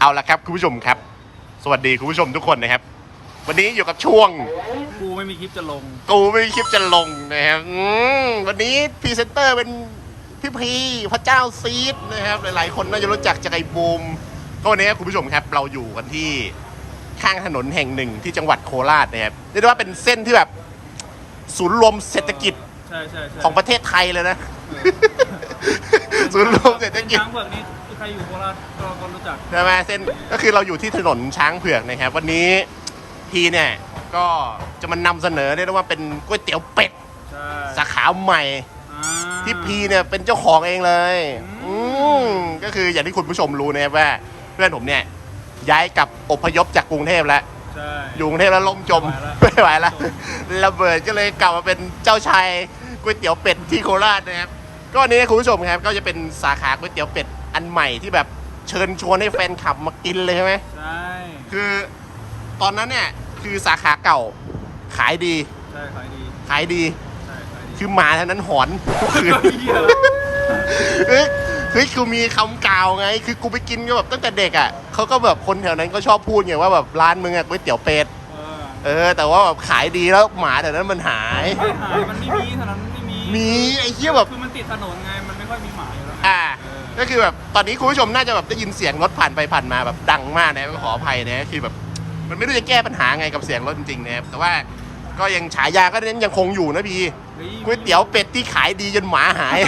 เอาละครับคุณผู้ชมครับ สวัสดีคุณผู้ชมทุกคนนะครับ วันนี้อยู่กับช่วง กูไม่มีคลิปจะลง กูไม่มีคลิปจะลงนะครับอืมวันนี้พรีเซนเตอร์เป็นพี่พีพระเจ้าซีดนะครับ หลายๆ คนน่าจะรู้จักจากไอ้บูมก็วันนี้คุณผู้ชมครับ เราอยู่กันที่ข้างถนนแห่งหนึ่งที่จังหวัดโคราชนะครับเรียกได้ว่าเป็นเส้นที่แบบศูนย์รวมเศรษฐกิจใช่ใช่ใช่ของประเทศไทยเลยนะ ศูนย์รวมเศรษฐกิจ ช้างเผือกนี่ ใครอยู่โคราชก็ก็รู้จักใช่ไหมเส้นก็คือเราอยู่ที่ถนนช้างเผือกนะครับ วันนี้พีเนี่ยก็จะมานำเสนอเรียกได้ว่าเป็นก๋วยเตี๋ยวเป็ดใช่สาขาใหม่ อ่า ที่พีเนี่ยเป็นเจ้าของเองเลย อือืมมก็คืออย่างที่คุณผู้ชมรู้นะครับว่าเพื่อนผมเนี่ยย้ายกลับอพยพจากกรุงเทพแล้ว ใช่ อยู่กรุงเทพแล้วล่มจมไม่ไม่ไหไหววแล้แล้ววระเบิดก็เลยกลับมาเป็นเจ้าชายก๋วยเตี๋ยวเป็ดที่โคราชนะครับก็วันนี้คุณผู้ชมครับก็จะเป็นสาขาก๋วยเตี๋ยวเป็ด อันใหม่ที่แบบเชิญชวนให้แฟนคลับมากินเลยใช่ไหมใช่คือตอนนั้นเนี่ยคือสาขาเก่าขายดี ใช่ขายดีขายดี ใช่ขายดีคือหมาเท่านั้นหอนทุกคืนเหี้ยเฮ้ยเฮ้ยคือมีคำกล่าวไง คือกูไปกินก็แบบตั้งแต่เด็กอะเขาก็แบบคนแถวนั้นก็ชอบพูดไงว่าแบบร้านมึงอะก๋วยเตี๋ยวเป็ดเออเออ แต่ว่าแบบขายดีแล้วหมาแถวนั้นมันหาย ไม่หายมันไม่มีถนนไม่มีมีไอ้เหี้ยแบบ คือมันติดถนนไงมันไม่ค่อยมีหมาอยู่แล้วอ่าเออ ก็คือแบบตอนนี้คุณผู้ชมน่าจะแบบได้ยินเสียงรถผ่านไปผ่านมาแบบดังมากนะขออภัยนะคือแบบมันไม่รู้จะแก้ปัญหาไงกับเสียงรถจริงๆนะครับแต่ว่าก็ยังฉายาก็เน้นยังคงอยู่นะพี่ฮ้ก๋วยเตี๋ยวเป็ดที่ขายดีจนหมาหาย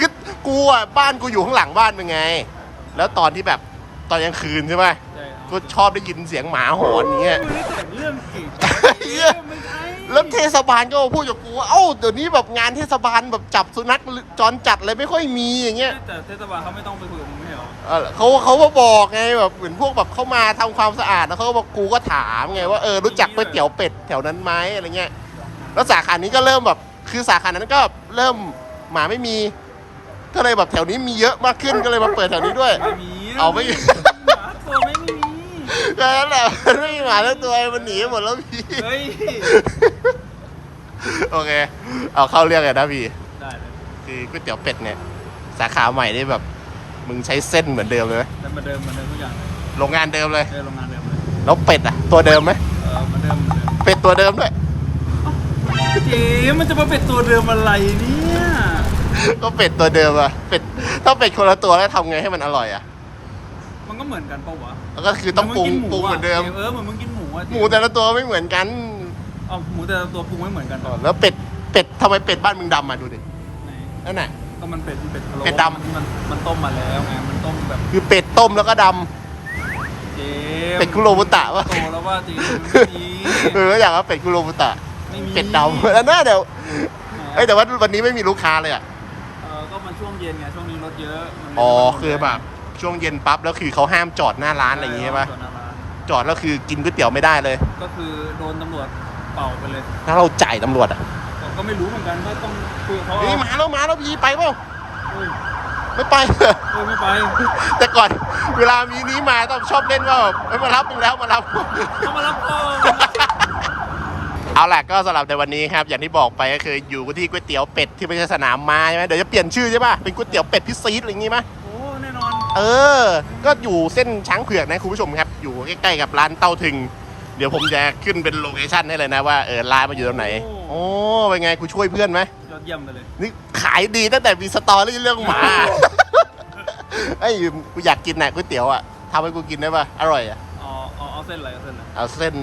คือกูอะบ้านกูอยู่ข้างหลังบ้านเป็นไง แล้วตอนที่แบบตอนกลางคืนใช่ไหมใช่ก็ชอบได้ยินเสียงหมาหอนอย่างเงี้ยไม่ได้แต่งเรื่องเก่งเหี้ยไม่ใช่ แล้วเทศบาลก็มาพูดกับกูว่าเอ้าเดี๋ยวนี้แบบงานเทศบาลแบบจับสุนัขจรจัดเลยไม่ค่อยมีอย่างเงี้ยแต่เทศบาลเขาไม่ต้องไปคุยกับมึงไม่ใช่เหรอเออเขาเขาก็บอกไงแบบเหมือนพวกแบบเขามาทำความสะอาดแล้วเขาก็บอกกูก็ถามไงว่าเออรู้จักก๋วยเตี๋ยวเป็ดแถวนั้นไหมอะไรเงี้ยแล้วสาขานี้ก็เริ่มแบบคือสาขานั้นก็เริ่มหมาไม่มี ก็เลยแบบแถวนี้มีเยอะมากขึ้นก็เลยมาเปิดแถวนี้ด้วย ไม่มีเอาไม่หมาตัวไม่ มีก็นั่นแหละไม่มีหมาทั้งตัวมันหนีหมดแล้วพี่ เฮ้ย โอเค เอาเข้าเรื่องกันนะพี่ ได้เลยคือก๋วยเตี๋ยวเป็ดเนี่ย สาขาใหม่นี่แบบ มึงใช้เส้นเหมือนเดิมเลยไหมแต่เหมาเดิมเหมาเดิมทุกอย่างเลยโรงงานเดิมเลยเออโรงงานเดิมเลย แล้วเป็ดอะตัวเดิมไหมเออเหมาเดิมเหมาเดิมเป็ดตัวเดิมด้วย เจ๊มันจะมาเป็นตัวเดิมอะไรเนี่ย ก็เป็ดตัวเดิมอะเป็ดถ้าเป็ดคนละตัวแล้วทำไงให้มันอร่อยอะมันก็เหมือนกันปะวะ แล้วก็คือต้องปรุงหปรุงเหมือนเดิม เออเหมือนมึงกินหมูอะหมูแต่ละตัวไม่เหมือนกันเอาหมูแต่ละตัวปรุงไม่เหมือนกันปะแล้วเป็ดเป็ดทำไมเป็ดบ้านมึงดำมาดูดิไหนนั่นน่ะ ก็มันเป็ดเป็ดพะโล้เป็ดดำ มันมันต้มมาแล้วไงมันต้มแบบคือเป็ดต้มแล้วก็ดเจ๊ำเป็ดคุโรบุตะวะโตแล้วว่าเจ๊ไม่มีเอออยากว่าเป็ดคุโรบุตะ ไม่มีเป็ดดำแล้วน่าเดี๋ยวเอ้ยแต่ว่าวันนี้ไม่มีลูกค้าเลยอะเออก็มันช่วงเย็นไงช่วงนี้รถเยอะมันไม่อ๋อได้มาคือแบบ ช่วงเย็นปั๊บแล้วคือเขาห้ามจอดหน้าร้านอะไรอย่างงี้ใช่ปะจอดหน้าร้านจอดแล้วคือกินก๋วยเตี๋ยวไม่ได้เลย ก็คือโดนตำรวจเป่าไปเลยถ้าเราจ่ายตำรวจอะก็ก็ไม่รู้เหมือนกันว่าต้องคุยกับเขาเฮ้ยเอามาแล้วมาแล้วพี่ไปเปล่าเฮ้ยไม่ไปเออไม่ไปแต่ก่อนเวลามีนี้มาต้องชอบเล่นว่าแบบเอ้ยมารับมึงแล้วมารับเขามารับพ่อเอาล่ะก็สำหรับในวันนี้ครับ อย่างที่บอกไปก็คืออยู่กันที่ก๋วยเตี๋ยวเป็ดที่ไม่ใช่สนามม้าใช่ไหมเดี๋ยวจะเปลี่ยนชื่อใช่ป่ะเป็นก๋วยเตี๋ยวเป็ดพิซีดอะไรอย่างงี้มั้ยโอ้แน่นอน เออ ก็อยู่เส้นช้างเผือกนะคุณผู้ชมครับ อยู่ใกล้ๆกับร้านเต้าถึง เดี๋ยวผมจะขึ้นเป็นโลเคชั่นให้เลยนะว่าเออร้านมันอยู่ตรงไหน โอ้เป็นไงกูช่วยเพื่อนไหมยอดเยี่ยมไปเลย นี่ขายดีตั้งแต่มีสตอรี่เรื่องหมาไอ้ยกูอยากกินน่ะก๋วยเตี๋ยวอะทำให้กูกินได้ป่ะ อร่อยอะเอาเอาเอาเส้นอะไรเอาเส้นอะไรเอาเส้น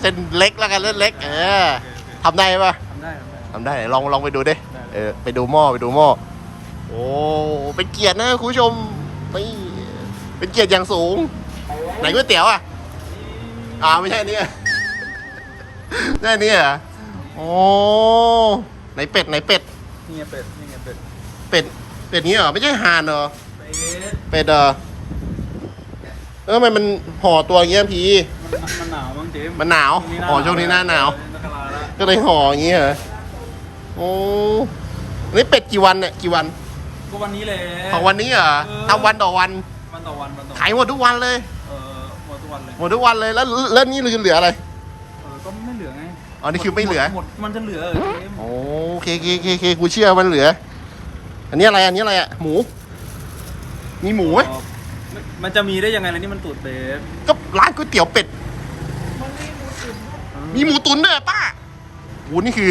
เส้นเล็กแล้วกันเส้นเล็ก เออโอเคโอเคทำได้ป่ะทำได้ทำได้ทำได้ไหนลองลองไปดูดิได้เออไปดูหม้อไปดูหม้อโอ้เป็นเกียรตินะคุณผู้ชม ไม่เป็นเกียรติอย่างสูง ไหนก๋วยเตี๋ยวอะอ่าไม่ใช่อันนี่ได้อันนี่เหรอโอ้ไหนเป็ดไหนเป็ด นี่ไงเป็ด นี่ไงเป็ด เป็ด เป็ดนี้เหรอ ไม่ใช่ห่านเหรอ เป็ด เป็ดเหรอเออทำไมมันห่อตัวอย่างเงี้ยพี่ มันมันหนาวมั้งเจ๊มันหนาวอ๋อช่วงนี้หน้าหนาวมกราแล้วก็เลยห่ออย่างงี้เหรอ โอ้อันนี่เป็ดกี่วันเนี่ย กี่วัน ก็วันนี้แหละ ของวันนี้เหรอเออ ทำวันต่อวันวันต่อวันวันต่อวันขายหมดทุกวันเลย เออหมดทุกวันเลยหมดทุกวันเลยแล้วแล้วนี่เหลืออะไร เออก็ไม่เหลือไงอ๋อนี่คือไม่เหลือ หมดมันจะเหลือเออเจ๊โอเคโอเคโอเคโอเคกูเชื่อมันเหลือ อันนี้อะไรอันนี้อะไรอะหมู มีหมูไหมอ๋อมันมันจะมีได้ยังไงล่ะนี่มันตูดเป็ดก็ร้านก๋วยเตี๋ยวเป็ด มีหมูตุ๋นด้วยเหรอป้าโหนี่คือ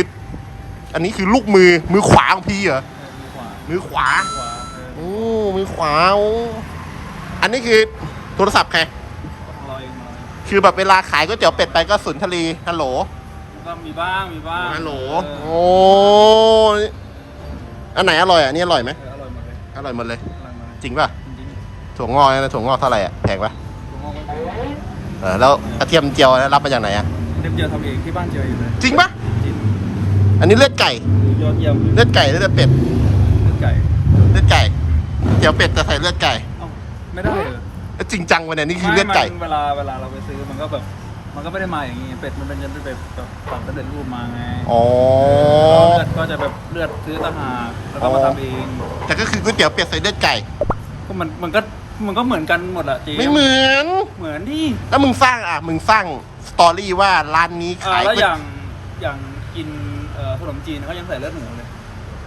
อันนี้คือลูกมือมือขวาของพี่เหรอเออ มือขวามือขวาขวาเออโอ้มือขวาโอ้อันนี้คือโทรศัพท์ใครของเราเองมาคือแบบเวลาขายก๋วยเตี๋ยวเป็ดไปก็สุนทรีฮัลโหลแล้วก็มีบ้างมีบ้างฮัลโหลเอโอ้ออันไหนอร่อยอะอันนี่อร่อยไหมเอออร่อยหมดเลยอร่อยหมดเลยอร่อยหมดเลย จริงป่ะจริงถั่วงอกนะถั่วงอกเท่าไหร่อะแพงป่ะๆผมว่าก็เออแล้วกระเทียมเจียวนะรับมาจากไหนอะเต็มเจียวทำเองที่บ้านเจียวอยู่เลยจริงป่ะจริงอันนี้เลือดไก่ยอดเยี่ยมเลยเลือดไก่หรือเลือดเป็ดเลือด ไก่เลือดไก่เตี๋ยวเป็ดแต่ใส่เลือดไก่เอ้าไม่ได้เหรอจริงจังวันนี้นี่คือเลือดไก่ ม่มันเวลาเวลาเราไปซื้อมันก็แบบ มันก็ไม่ได้มาอย่างงี้เป็ดมันเป็นยันเป็นแบบแบบตัดสำเร็จรูปมาไงอ๋อ เลือดก็จะแบบเลือดซื้อต่างหากแล้วก็มาทำเองแต่ก็คือก๋วยเตี๋ยวเป็ดใส่เลือดไก่ ก็มันมันก็มันก็เหมือนกันหมดอะเจ๊ไม่เหมือน เหมือนที่แล้วมึงสร้างอะ มึงสร้างสตอรี่ว่าร้านนี้อ่าขายแล้วก๋วยอย่างอย่างกินเอ่อขนมจีนเขายังใส่เลือดหมูเลย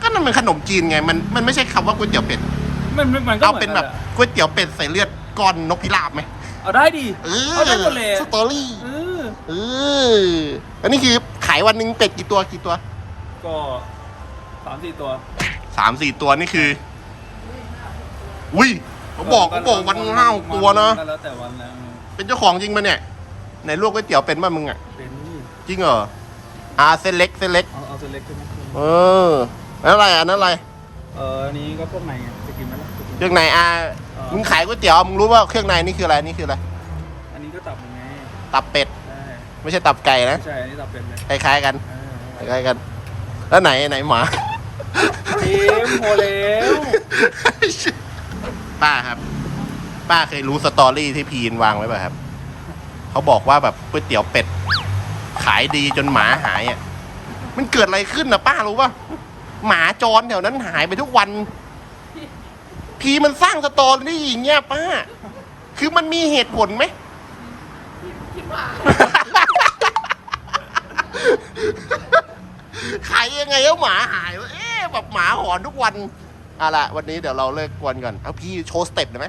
ก็นั่นมันขนมจีนไง มันมันไม่ใช่คำว่าก๋วยเตี๋ยวเป็ด มันมันมันก็เอาเหมืเป็อนนแบแบบบก๋วยเตี๋ยวเป็ดใส่เลือดก้อนนกพิราบไหมเอาได้ดิเออเอาได้หมดเลยสตอรี่ เออเอออันนี้คือขายวันหนึ่งเป็ดกี่ตัวกี่ตัวก็สามสี่ตัว สามสี่ตัวนี่คืออุ้ยเขาบอกเขาบอกวันห้าหกตัวนะก็แล้วแต่วันแล้วเป็นเจ้าของจริงปะเนี่ยไหนลวกก๋วยเตี๋ยวเป็นป่ะมึงอะ เป็นนี่จริงเหรอ อ่าเส้นเล็กเส้นเล็ก เอาเอาเส้นเล็กขึ้นมาเออ แล้วอะไรอะนั่นอะไรเอออันนี้ก็พวกไหนไงจะกินไหมล่ะจะกิน เครื่องในอะมึงขายก๋วยเตี๋ยวมึงรู้ว่าเครื่องในนี่คืออะไรนี่คืออะไรอันนี้ก็ตับยังไงตับเป็ดใช่ไม่ใช่ตับไก่นะใช่อันนี้ตับเป็นเลยคล้ายๆกันเออคล้ายๆกัน แล้วไหนไหนหมา เต็มโหแล้วป้าครับ ป้าเคยรู้สตอรี่ที่พีนวางไว้ป่ะครับ เขาบอกว่าแบบก๋วยเตี๋ยวเป็ด ขายดีจนหมาหายอะมันเกิดอะไรขึ้นนะป้ารู้ป่ะ หมาจรแถวนั้นหายไปทุกวัน พีมันสร้างสตอรี่อย่างเงี้ยป้า คือมันมีเหตุผลไหมขายยังไงแล้วหมาหายวะเอ๊ะแบบหมาหอนทุกวันเอาละวันนี้เดี๋ยวเราเลิกกวนก่อนเอาพี่โชว์สเต็ปได้ไหม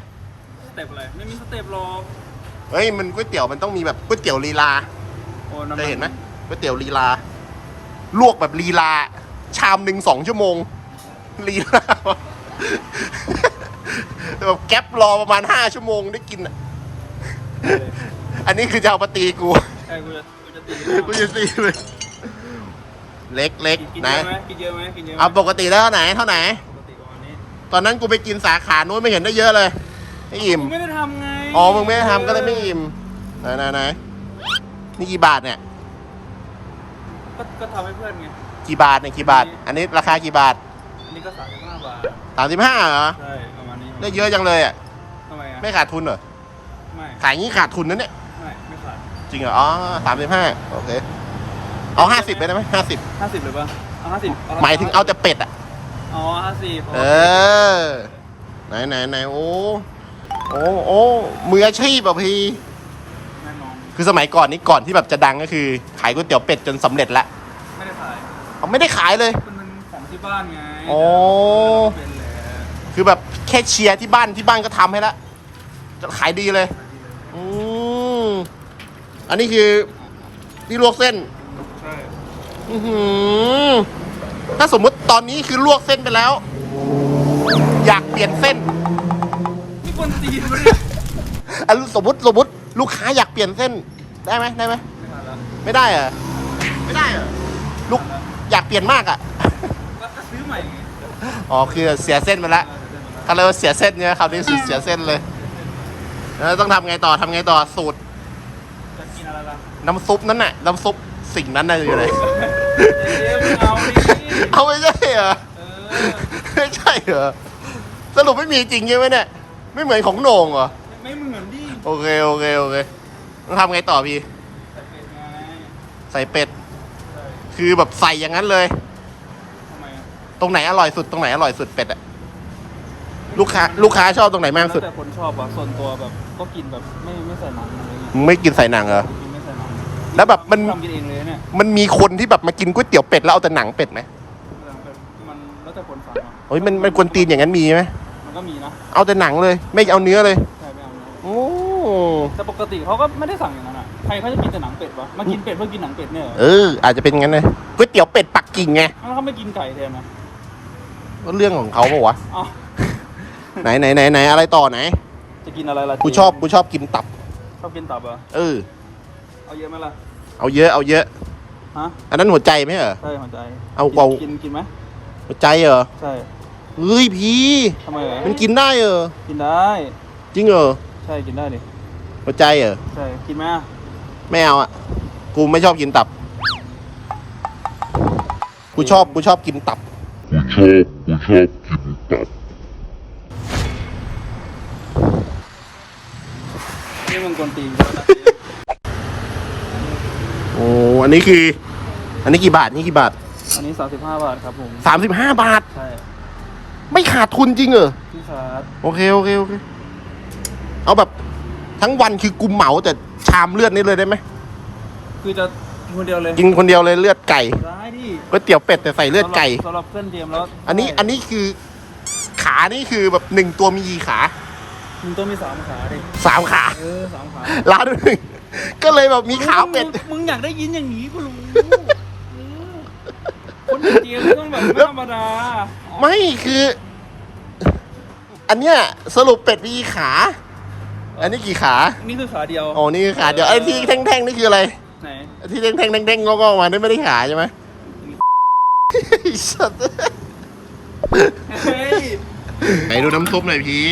สเต็ปอะไรไม่มีสเต็ปหรอกเฮ้ยมันก๋วยเตี๋ยวมันต้องมีแบบก๋วยเตี๋ยวลีลาโอ้ำเคยเห็นไหมก๋วยเตี๋ยวลีลาลวกแบบลีลา ชามหนึ่งสองชั่วโมงลีลาแบบแก๊ปรอประมาณห้าชั่วโมงได้กินอะ อันนี้คือจะเอามาตีกู ใช่กูจะกูจะตีกูจะตีเลย เล็กเล็กกินไหนเยอะไหมกินเยอะไหมกินเยอะไหมเอาปกติแล้วเท่าไหนเท่าไหน ปกติประมาณนี้ตอนนั้นกูไปกินสาขานู้นไม่เห็นได้เยอะเลยไม่อิ่มมึงไม่ได้ทำไงอ๋อ มึงไม่ได้ทำก็เลยไม่อิ่ม ไหนไหนไหนนี่กี่บาทเนี่ย ก็ก็ทำให้เพื่อนไง กี่บาทเนี่ยกี่บาท อันนี้ราคากี่บาทอันนี้ก็สามสิบห้าบาท สามสิบห้าเหรอ ใช่ ประมาณนี้ได้เยอะจังเลยอะ ทำไมอะ ไม่ขาดทุนเหรอ ไม่ ขายงี้ขาดทุนนะเนี่ย ไม่ ไม่ขาดจริงเหรอ อ๋อสามสิบห้าโอเค เอาห้าสิบไปได้ไหมห้าสิบห้าสิบเลยปะเอาห้าสิบหมายถึงเอาแต่เป็ดอะ อ๋อห้าสิบเออ ไหนไหนไหนโอ้ โอ้โอ้มืออาชีพอะพี่ แน่นอนคือสมัยก่อนนี้ก่อนที่แบบจะดังก็คือ ขายก๋วยเตี๋ยวเป็ดจนสำเร็จแล้วไม่ได้ขาย เขาไม่ได้ขายเลย มันเป็นของที่บ้านไงโอ้เป็นแหละคือแบบแค่เชียร์ที่บ้านที่บ้านก็ทำให้แล้วจะขายดีเลย อืมอันนี้คือที่ลวกเส้น ใช่อือหือถ้าสมมุติตอนนี้คือลวกเส้นไปแล้ว อยากเปลี่ยนเส้น นี่คนตีนมาเนี่ยอันสมมติสมมติลูกค้าอยากเปลี่ยนเส้นได้ไหมได้ไหมไม่ทันแล้วไม่ได้เหรอไม่ได้เหรอลูก อยากเปลี่ยนมากอะก็ก็ซื้อใหม่ไงอ๋อคือเสียเส้นไปแล้วเออเดี๋ยวเดี๋ยวเขาเรียกว่าเสียเส้นเนี่ยคราวนี้สุดเสียเส้นเลยแล้วต้องทำไงต่อทำไงต่อสูตรจะกินอะไรล่ะน้ำซุปนั้นน่ะน้ำซุปสิ่งนั้นน่ะอยู่ไหนเดี๋ยวมึงเอาดิเอาไม่ใช่เหรอ เออไม่ใช่เหรอ สรุปไม่มีจริงใช่ไหมเนี่ย ไม่เหมือนของโหน่งเหรอ ไม่เหมือนดิโอเค โอเค โอเคต้องทำไงต่อพี่ แต่เป็นไงใส่เป็ดใช่ คือแบบใส่อย่างนั้นเลย ทำไมอะตรงไหนอร่อยสุดตรงไหนอร่อยสุดเป็ดอะลูกค้า ลูกค้าชอบตรงไหนมากสุด แล้วแต่คนชอบอะส่วนตัวแบบก็กินแบบไม่ไม่ใส่หนังอะไรเงี้ยมึงไม่กินใส่หนังเหรอ กินไม่ใส่หนังแล้วแบบมัน ทำกินเองเลยเนี่ยมันมีคนที่แบบมากินก๋วยเตี๋ยวเป็ดแล้วเอาแต่หนังเป็ดไหมแบบมันแล้วแต่คนสั่งอะโอ้ยมันมันกวนตีนอย่างนั้นมีไหมมันก็มีนะเอาแต่หนังเลย ไม่เอาเนื้อเลย ใช่ไหมแต่ปกติเขาก็ไม่ได้สั่งอย่างนั้นอะ ใครเขาจะกินแต่หนังเป็ดวะมากินเป็ดเพื่อกินหนังเป็ดเนี่ยเหรอเออ อาจจะเป็นงั้นนะก๋วยเตี๋ยวเป็ดปักกิ่งไงแล้วเขาไม่กินไก่แทนนะก็เรื่องของเขาปะวะอ้าวไหนไหนไหนไหนอะไรต่อไหนจะกินอะไรล่ะกูชอบกูชอบกินตับ ชอบกินตับเหรอเออเอาเยอะไหมล่ะเอาเยอะเอาเยอะฮะอันนั้นหัวใจไหมเหรอใช่หัวใจเอากินเอากินกินไหมหัวใจเหรอใช่เฮ้ยพี่ทำไมเหรอมันกินได้เหรอกินได้ จริงเหรอใช่กินได้ดิหัวใจเหรอใช่กินไหมอะ ไม่เอาอะ กูไม่ชอบกินตับ กูชอบกูชอบกินตับ กูชอบกูชอบกินตับ นี่มึงกวนตีนกูแล้วนะโอ้อันนี้คือ อันนี้กี่บาทนี่กี่บาทอันนี้ 35 บาทครับผม สามสิบห้าบาท ใช่ไม่ขาดทุนจริงเหรอ พี่ขาดโอเคโอเคโอเค เอาแบบ ทั้งวันคือกูเหมาแต่ชามเลือดนี่เลยได้ไหมคือจะกินคนเดียวเลยกินคนเดียวเลยเลือดไก่ได้ดิก๋วยเตี๋ยวเป็ดแต่ใส่เลือดไก่สำหรับเพื่อนเตรียมแล้วอันนี้อันนี้คือขานี่คือแบบหนึ่งตัวมีกี่ขามึงต้องมีสามขาดิสามขาเออสามขาร้านหนึ่งก็เลยแบบมีขาเป็ดมึงมึงอยากได้ยินอย่างนี้กูรู้เออคนเตรียมต้องแบบไม่ธรรมดาไม่คือ อันเนี้ยสรุปเป็ดมีกี่ขา อันนี้กี่ขา นี่คือขาเดียวอ๋อ นี่คือขาเดียวไอ้ที่แท่งๆนี่คืออะไร ไหนไอ้ที่แท่งๆแท่งๆงอกๆมานี่ไม่ได้ขาใช่ไหมไอ้สัตว์เฮ้ยไหนดูน้ำซุปหน่อยพี่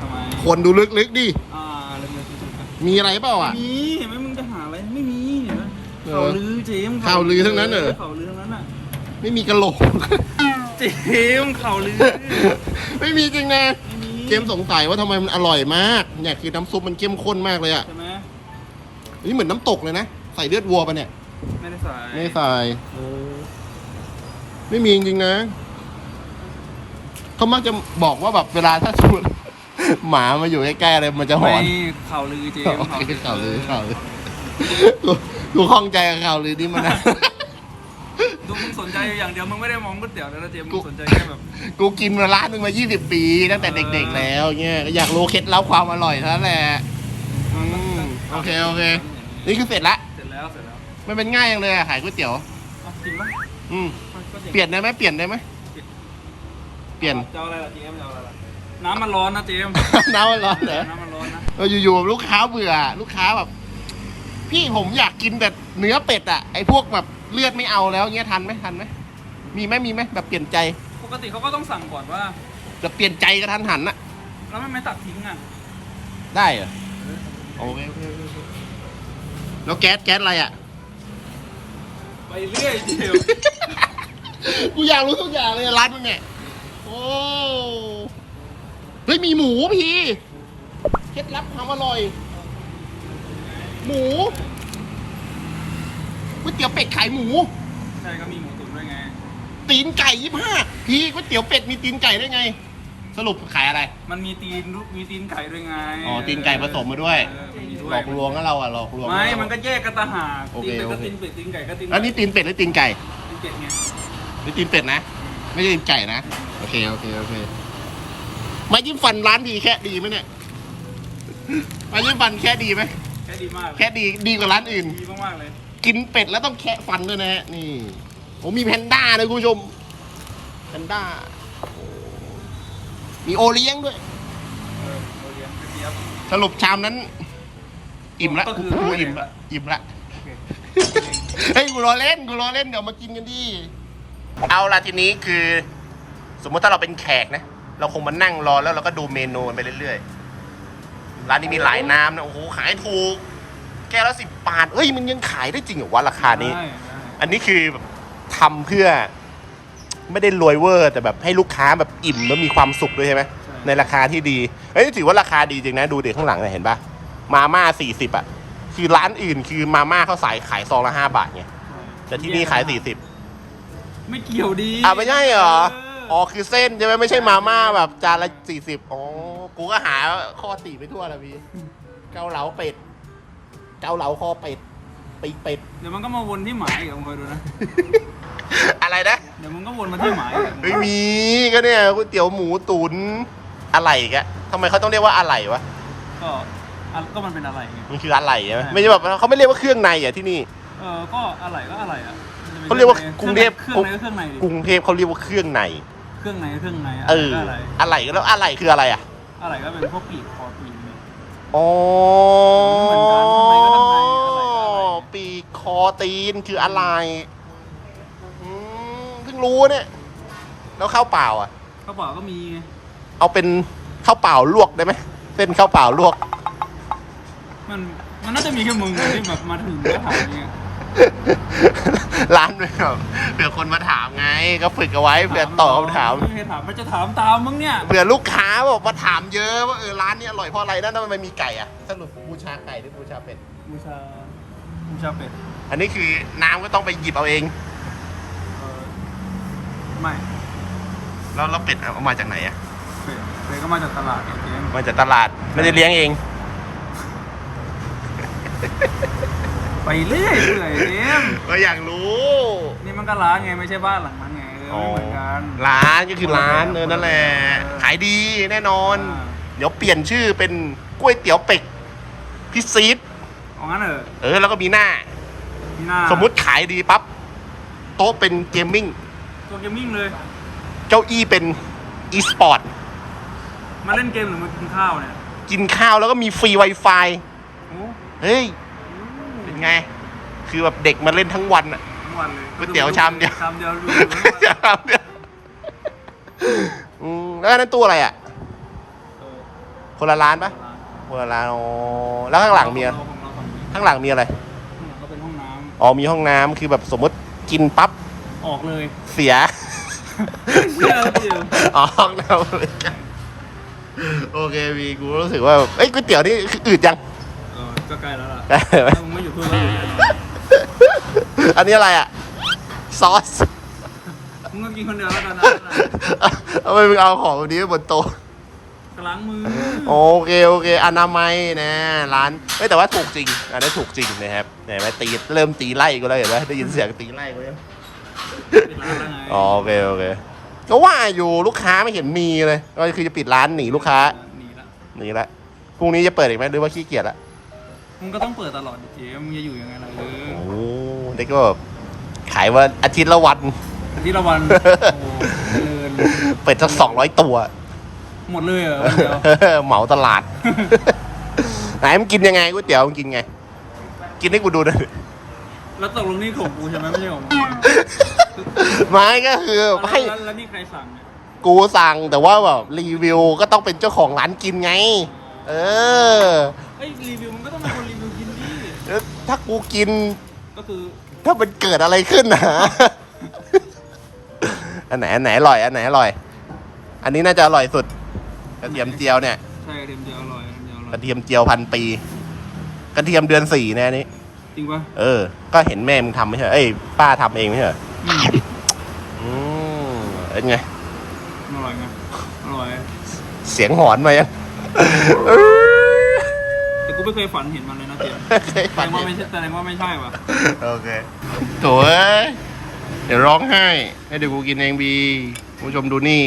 ทำไมคนดูลึกๆดิ อ่าเรื่องๆที่สุดมีอะไรเปล่าอะ มีเห็นไหมมึงจะหาอะไรไม่มีเห็นไหมเออข่าวลือเจมส์ข่าวลือทั้งนั้นเหรอ ข่าวลือทั้งนั้นอะไม่มีกระโหลก เจมส์ข่าวลือ ไม่มีจริงนะไม่มี เจมส์สงสัยว่าทำไมมันอร่อยมากเนี่ยคือน้ำซุปมันเข้มข้นมากเลยอะใช่ไหมนี่เหมือนน้ำตกเลยนะ ใส่เลือดวัวปะเนี่ย ไม่ได้ใส่ไม่ใส่ไม่มีจริงๆนะเขามักจะบอกว่าแบบเวลาถ้าสมมติหมามาอยู่ใกล้ๆอะไรมันจะหอไม่นข่าวลือเจมโอส์เคข่าวลือ ข่าวลือกูกูคล่องใจกับข่าวลือนี่มันนะ ดูมึงสนใจอย่างเดียวมึงไม่ได้มองก๋วยเตี๋ยวแล้วนะเจมส์กูมึงสนใจแค่แบบกูกินมาร้านหนึ่งมา 20 ปี ตั้งแต่เด็กๆแล้วเงี้ยก็อยากรู้เคล็ดลับความอร่อยเท่านั้นแหละอืมโอเคโอเค นี่คือเสร็จละเสร็จแล้วเสร็จแล้วมันเป็นง่ายอย่างเลยอะขายก๋วยเตี๋ยว เอาจริงปะอืมก็จริงเปลี่ยนได้ไหมเปลี่ยนได้ไหมเปลี่ยน จะเอาอะไรล่ะเจมส์จะเอาอะไรล่ะน้ำมันร้อนนะเจมส์น้ำมันร้อนเหรอ น้ำมันร้อนนะเอออยู่ๆแบบลูกค้าเบื่อ ลูกค้าแบบ พี่ผมอยากกินแต่เนื้อเป็ดอะไอพวกแบบ เลือดไม่เอาแล้วเงี้ยทันไหมทันไหมมีไหมมีไหมแบบเปลี่ยนใจปกติเขาก็ต้องสั่งก่อนว่า แบบเปลี่ยนใจกระทันหันอะแล้วไม่ไม่ตักทิ้งอะได้เหรอโอเคโอเคโอเคแล้วแก๊สแก๊สอะไรอะ ไปเรื่อยเจมส์กูอยากรู้ทุกอย่างเลยร้านมึงเนี่ยโอ้เฮ้ยมีหมูพี่เคล็ดลับความอร่อย หมู ก๋วยเตี๋ยวเป็ดขายหมู ใช่ก็มีหมูตุ๋นด้วยไง ตีนไก่ยี่ห้าพี่ก๋วยเตี๋ยวเป็ดมีตีนไก่ได้ไง สรุปขายอะไร มันมีตีนมีตีนไก่ด้วยไงอ๋อตีนไก่ผสมมาด้วย เออมีด้หลอกลวงก็เราอะหลอกลวง ไม่เรามันก็แยกกันต่างหากโอตีเค นเป็ดก็โอเคตีนเป็ดตีนไก่ก็ตีนแล้วนี่ตีนเป็ดหรือตีนไก่ตีนเป็ดไงนี่ตีนเป็ดนะ ไม่ใช่ตีนไก่นะ โอเคโอเคโอเคไมายิ้มฟันร้านดีแค่ดีไหมเนี่ยไมายิ้มฟันแค่ดีไหม แค่ดีมากเลยแค่ดีดีกว่าร้านอื่น ดีมากๆเลย กินเป็ดแล้วต้องแคะฟันด้วยนะฮะนี่โอ้มีแพนด้าเลยคุณผู้ชมแพนด้าโอ้มีโอเลี้ยงด้วยเออโอเลี้ยงกระเจี๊ยบสรุปชามนั้น อิ่มละก็คือกูอิ่มละอิ่มละโอเคเฮ้ยกูรอเล่นกูรอเล่นเดี๋ยวมากินกันดิเอาละทีนี้คือ สมมติถ้าเราเป็นแขกนะ เราคงมานั่งรอแล้วเราก็ดูเมนูไปเรื่อยๆร้านนี้มีหลายน้ำนะโอ้โหขายถูก แก้วละสิบบาทเฮ้ยมันยังขายได้จริงเหรอวะราคานี้ ได้ได้อันนี้คือแบบทำเพื่อไม่ได้รวยเวอร์ แต่แบบให้ลูกค้าแบบอิ่มแล้วมีความสุขด้วยใช่ไหมในราคาที่ดีเฮ้ยถือว่าราคาดีจริงนะ ดูเด็กข้างหลังเนี่ยเห็นปะมาม่าสี่สิบอะ คือร้านอื่นคือมาม่าเขาสายขายซองละห้าบาทไงแต่ที่นี่ขายสี่สิบไม่เกี่ยวดีอะไม่ใช่เหรอเอ๋อคือเส้นใช่ไหมไม่ใช่มาม่าแบบจานละสี่สิบอ๋อกูก็หาข้อตีไปทั่วแล้วพี่เกาเหลาเป็ด เกาเหลาคอเป็ดปีกเป็ด เดี๋ยวมันก็มาวนที่หมายอีกมึงคอยดูนะ อะไรนะเดี๋ยวมึงก็วนมาที่หมายอีกไม่มีก็เนี่ยก๋วยเตี๋ยวหมูตุ๋นอะไรอีกอะทำไมเขาต้องเรียกว่าอะไรวะก็อะก็มันเป็นอะไรไง มันคืออะไรใช่ไหมใช่ไม่ใช่แบบเขาไม่เรียกว่าเครื่องในอะที่นี่ เออก็อะไรก็อะไรอะมันจะเขาเรียกว่ากรุงเทพ เครื่องในก็เครื่องในดิกรุงเทพเขาเรียกว่าเครื่องใน เครื่องในก็เครื่องในเออะไรอก็อะไรอะไรแล้วอะไรคืออะไรอะอะไรก็เป็นพวกปีกคอปีกเนี่ย อ๋อเหมือนกันข้างในก็ข้างในอะไรก็อะไร ปีกคอตีนคืออะไรอืมเพิ่งรู้เนี่ย แล้วข้าวเปล่าอะกระเป๋าก็มีไงเอาเป็นข้าวเปล่าลวกได้ไหมเส้นข้าวเปล่าลวก มันมันน่าจะมีแค่มึงอะที่แบบมาถึงก็ถามอย่างเงี้ย ร้านแบบเผื่อคนมาถามไง ก็ฝึกเอาไว้เผื่อตอบคำถามไม่เคยถามมันจะถามตามมึงเนี่ยเผื่อลูกค้าบอกมาถามเยอะว่าเออร้านนี้อร่อยเพราะอะไรนั่นทำไมมีไก่อะสรุปบูชาไก่หรือบูชาเป็ดบูชาบูชาเป็ดอันนี้คือน้ำก็ต้องไปหยิบเอาเองเออไม่แล้วแล้วเป็ดเอามาจากไหนอะเป็ดเป็ดก็มาจากตลาดเองมาจากตลาดไม่ได้เลี้ยงเอง ไปเรื่อยเรื่อยเอ็มก็อยากรู้ นี่มันก็ร้านไงไม่ใช่บ้านหลังนั้นไงเออไม่เหมือนกันร้านก็คือร้านเออนั่นแหละ ขายดีแน่นอนอ่าเดี๋ยวเปลี่ยนชื่อเป็นก๋วยเตี๋ยวเป็ดพิซีดเอางั้นเออเออ แล้วก็มีหน้า มีหน้าสมมุติขายดีปั๊บโต๊ะเป็นเกมมิ่ง ตัวเกมมิ่งเลยเก้าอี้เป็นอีสปอร์ต มาเล่นเกมหรือมากินข้าวเนี่ยกินข้าวแล้วก็มีฟรี Wi-Fi โอ้เฮ้ยเป็น ไง คือแบบเด็กมาเล่นทั้งวันอะทั้งวันเลยก๋วยเตี๋ยวชามเดียว ชามเดียวอยู่ครับเนี่ยอืมแล้วอันนั้นตู้อะไรอะ เออคนละร้านปะคนละร้านอ๋อแล้วข้างหลังมีอะไรของเราฝั่งนี้ข้างหลังมีอะไร ข้างหลังก็เป็นห้องน้อ๋อมีห้องน้ำคือแบบสมมติกินปั๊บำออกเลยเสีย เชื่อเดียวอ๋อห้องน้ำเลยกันโอเควีกูรู้สึกว่าแบบเอ้ยก๋วยเตี๋ยวนี่คืออืดจังเออ ก็ใกล้แล้วล่ะได้ไหมถ้ามึงไม่อยู่ทุนแล้วอันนี้อะไรอะ ซอส มึงก็กินคนเดียวแล้วกันนะเอาไปมึงเอาของแบบนี้ไว้บนโต๊ะล้างมือโอเคโอเคอนามัยนะร้านเอ้ยแต่ว่าถูกจริงอันนี้ถูกจริงนะครับเห็นไหมตีเริ่มตีไล่กูแล้วเห็นไหมได้ยินเสียงตีไล่กูแล้วปิดร้านแล้วไงอ๋อโอเคโอเคก็ว่าอยู่ลูกค้าไม่เห็นมีเลยก็คือจะปิดร้านหนีลูกค้าหนีละ หนีละพรุ่งนี้จะเปิดอีกไหมหรือว่าขี้เกียจละ มึงก็ต้องเปิดตลอดดิเจมึงจะอยู่ยังไงล่ะเออโอ้เด็กก็แบบขายว่าอาทิตย์ละวัน อาทิตย์ละวันโอ้โหเจริญเปิดสักสองร้อยตัว หมดเลยเหรอวันเดียว เหมาตลาด ไหนมันกินยังไงก๋วยเตี๋ยวมันกินไง กินให้กูดูหน่อยแล้วตกลงนี่ของกูใช่ไหมไม่ใช่ของมึงไม่ก็คือแล้วให้แล้วแล้วนี่ใครสั่งเนี่ยกูสั่งแต่ว่าแบบรีวิวก็ต้องเป็นเจ้าของร้านกินไง เออ เอ้ยรีวิวมันก็ต้องเป็นคนรีวิวกินดิ แล้วถ้ากูกิน ก็คือถ้ามันเกิดอะไรขึ้นนะ อันไหนอันไหนอร่อยอันไหนอร่อย อันนี้น่าจะอร่อยสุดกระเทียมเจียวเนี่ยใช่กระเทียมเจียวอร่อยกระเทียมเจียวอร่อยกระเทียมเจียวพันปี กระเทียมเดือนสี่แน่ยอันนี้ จริงปะเออ ก็เห็นแม่มึงทำไม่ใช่เหรอเอ้ย ป้าทำเองไม่ใช่เหรออืมอืมเป็นไง อร่อยไงอร่อย เสียงหอนมายังแต่กู ไม่เคยฝันเห็นมันเลยนะเจมส์เคยแสฝัดนงว่าเห็ไม่นใช่แสดงว่าไม่ใช่ว่ะโอเคโถ่เอ้ยเดี๋ยวร้องไห้ให้เดี๋ยวกูกินเองบีคุณผู้ชมดูนี่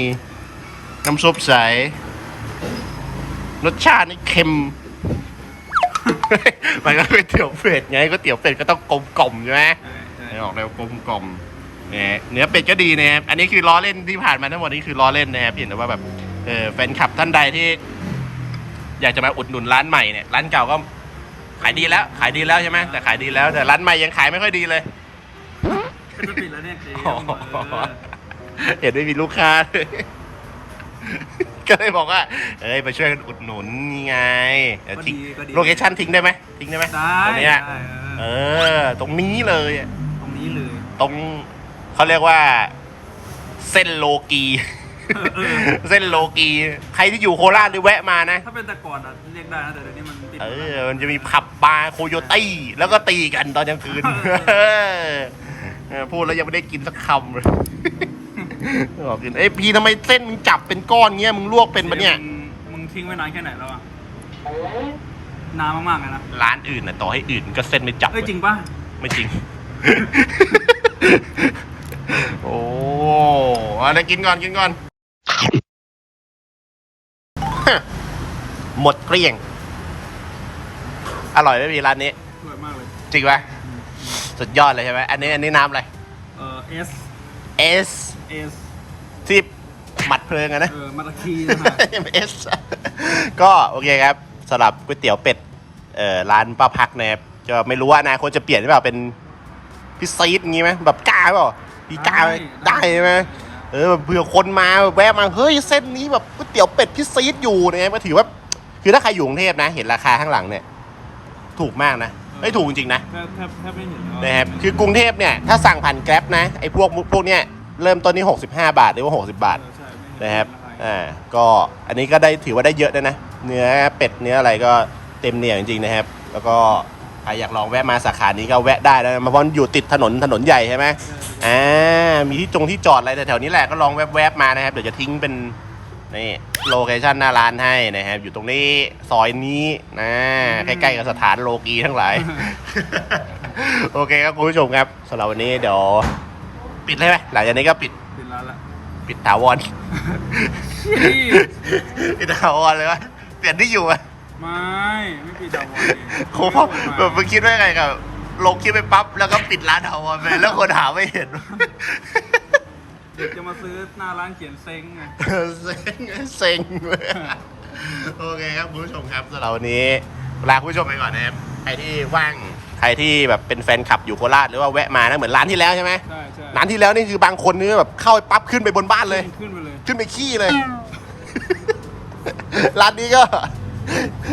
น้ำซุปใส รสชาตินี่เค็ม มันก็ก๋วยเตี๋ยวเป็ดไงก๋วยเตี๋ยวเป็ดก็ต้องกลมกล่อมใช่ไหม ใช่ใช่ ออกแนวกลมกล่อมเนี่ยเนื้อเป็ดก็ดีนะครับ อันนี้คือล้อเล่นที่ผ่านมาทั้งหมดนี้คือล้อเล่นนะครับเห็นแต่ว่าแบบเออแฟนคลับท่านใดที่ อยากจะมาอุดหนุนร้านใหม่เนี่ยร้านเก่าก็ขายดีแล้ว ขายดีแล้วใช่ไหมแต่ขายดีแล้วแต่ร้านใหม่ยังขายไม่ค่อยดีเลยก็จะปิดแล้วเนี่ยเจมส์อ๋อเออเห็นไม่มีลูกค้าเลยก็เลยบอกว่า เอ้ยมาช่วยกันอุดหนุนนี่ไงเดี๋ยวก็ทิ้ดีงก็ดีโลเคชั่นทิ้งได้ไหมทิ้งได้ไหมได้ตรงเนี้ยได้เอเอออ ตรงนี้เลยอะตรงนี้เลย ตรงเขาเรียกว่า เส้นโลกี เออเส้นโลกีใครที่อยู่โคราชนี่แวะมานะ ถ้าเป็นแต่ก่อนอะเรียกได้นะแต่เดี๋ยวนี้มันปิดเอหมดอแล้วมันจะมีผับบาร์โคโยตี้ แล้วก็ตีกันตอนกลางคืนเอเออพูดแล้วยังไม่ได้กินสักคำเลยบอกกินเอ้ยพี่ทำไมเส้นมึงจับเป็นก้อนเงี้ยมึงลวกเป็นปะเนี่ย มึงมึงทิ้งไว้นานแค่ไหนแล้วอะนานมากๆเลยนะ ร้านอื่นน่ะต่อให้อื่นก็เส้นไม่จับ เอ้ยจริงป่ะ ไม่จริง โอ้อะไรกินก่อนกินก่อน หมดเกลี้ยง อร่อยไหมพี่ร้านนี้อร่อยมากเลย จริงปะสุดยอดเลยใช่ไหมอันนี้อันนี้น้ำอะไร เออ S S S ที่หมัดเพลิงอะนะ เออมาตะคีนะฮะเอสก็โอเคครับสำหรับก๋วยเตี๋ยวเป็ดเอ่อร้านป้าพักนะครับก็ไม่รู้ว่าอนาคตจะเปลี่ยนหรือเปล่าเป็นพิซซีดอย่างงี้ไหมแบบกล้าเปล่าพี่กล้าไหมได้ใช่ไหม เออแบบเผื่อคนมาแวะมาเฮ้ยเส้นนี้แบบก๋วยเตี๋ยวเป็ดพิซซีดอยู่นะครับก็ถือว่า คือถ้าใครอยู่กรุงเทพนะ เห็นราคาข้างหลังเนี่ย ถูกมากนะไม่ถูกจริงๆนะแทบแทบแทบไม่เห็นแล้วนะครับคือกรุงเทพเนี่ยถ้าสั่งผ่านแกร็บนะไอ้พวกพวกเนี้ยเริ่มต้นที่65 บาทหรือว่า60 บาทเออใช่ไม่เห็นนะครับอะไรอ่าก็อันนี้ก็ได้ถือว่าได้เยอะด้วยนะ เนื้อเป็ดเนื้ออะไรก็เต็มเหนียวจริงๆนะครับ แล้วก็ ใครอยากลองแวะมาสาขานี้ก็แวะได้นะเพราะมันอยู่ติดถนนถนนใหญ่ใช่ไหมอ่ามีที่จงที่จอดอะไรแถวๆนี้แหละก็ลองแวบๆมานะครับเดี๋ยวจะทิ้งเป็นนี่โลเคชั่นหน้าร้านให้นะครับ อยู่ตรงนี้ซอยนี้นะใกล้ๆกับสถานโลกีทั้งหลาย โอเคครับคุณผู้ชมครับสำหรับวันนี้เดี๋ยว ปิดเลยไหมหลังจากนี้ก็ปิดปิดร้านละปิดถาวรปิดถาวรเลยวะเปลี่ยนที่อยู่อะ ไม่ไม่ปิดดาวน์เลยโคพอแบบมึงคิดว่าไงกับลงคลิปไปปั๊บแล้วก็ปิดร้านถาวรไปแล้วคนหาไม่เห็นเด็กจะมาซื้อหน้าร้านเขียนเซ็งไงเซ็งเซ็งโอเคครับคุณผู้ชมครับสำหรับวันนี้ลาคุณผู้ชมไปก่อนนะครับใครที่ว่างใครที่แบบเป็นแฟนคลับอยู่โคราชหรือว่าแวะมานะเหมือนร้านที่แล้วใช่ไหมใช่ใช่ร้านที่แล้วนี่คือบางคนนี่แบบเข้าไปปั๊บขึ้นไปบนบ้านเลย ขึ้นไปเลย ขึ้นไปขี้เลย ร้านนี้ก็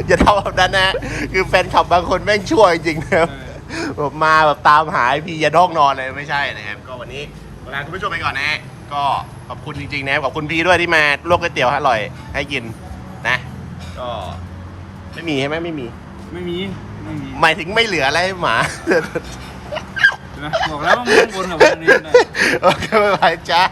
อย่าทำแบบนั้นนะ คือแฟนคลับบางคนแม่งชั่วจริงๆนะครับแบบมาแบบตามหาไอ้พี่ยันห้องนอนเลยไม่ใช่นะครับ ก็วันนี้ลาคุณผู้ชมไปก่อนนะ ก็ขอบคุณจริงๆนะครับขอบคุณพี่ด้วยที่มาลวกก๋วยเตี๋ยวอร่อยให้กินนะ ก็ไม่มีใช่ไหมไม่มี ไม่มี ไม่มีหมายถึงไม่เหลืออะไรให้หมา เห็นไหมบอกแล้วว่ามึงบนกับวันนี้ได้โอเคบ๊ายบายจ้า